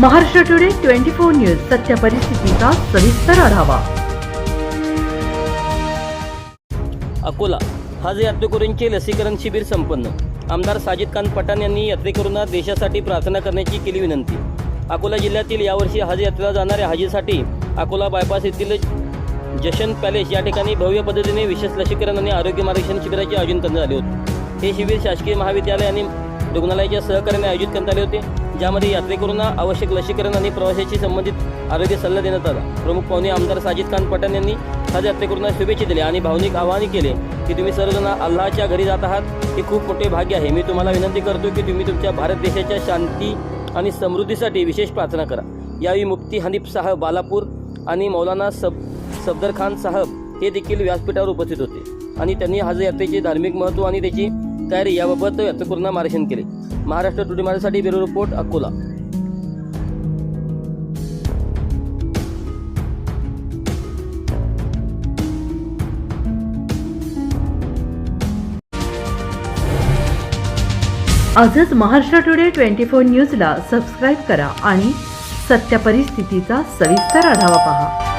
Maharashtra today twenty four news सत्य परिस्थितीचा सविस्तर आढावा. अकोला. हज यात्रेकरूंचे लसीकरण शिबिर संपन्न. आमदार साजिद खान पठाण यांनी यात्रेकरूंना देशासाठी प्रार्थना करण्याची केली विनंती. अकोला जिल्ह्यातील यावर्षी हज यात्रेला जाणाऱ्या हाजीसाठी अकोला बायपास येथील जशन पॅलेस या ठिकाणी भव्य पद्धतीने विशेष लसीकरण आणि आरोग्य मार्गदर्शन शिबिराचे आयोजन करण्यात आले होते. हे शिबिर शासकीय महाविद्यालय आणि रुग्णालयाच्या सहकार्याने आयोजित करण्यात आले होते. ज्यामध्ये यात्रेकरूंना आवश्यक लसीकरण आणि प्रवाशाशी संबंधित आरोग्य सल्ला देण्यात आला. प्रमुख पाहुणे आमदार साजिद खान पठाण यांनी आज यात्रेकरूंना शुभेच्छा दिल्या आणि भावनिक आवाहन केले की तुम्ही सर्वजण अल्लाहच्या घरी जात आहात हे खूप मोठे भाग्य आहे. मी तुम्हाला विनंती करतो की तुम्ही तुमच्या भारत देशाच्या शांती आणि समृद्धीसाठी विशेष प्रार्थना करा. यावेळी मुफ्ती हनीफ साहब बालापूर आणि मौलाना सब सफदर खान साहब हे देखील व्यासपीठावर उपस्थित होते. आणि त्यांनी हज यात्रेचे धार्मिक महत्त्व आणि त्याची तयारी याबाबत यात्रेकरूंना मार्गदर्शन केले. महाराष्ट्र टुडे माझ्यासाठी ब्युरो रिपोर्ट अकोला. आजच महाराष्ट्र टुडे ट्वेंटी फोर न्यूजला सबस्क्राईब करा आणि सत्य परिस्थितीचा सविस्तर आढावा पहा.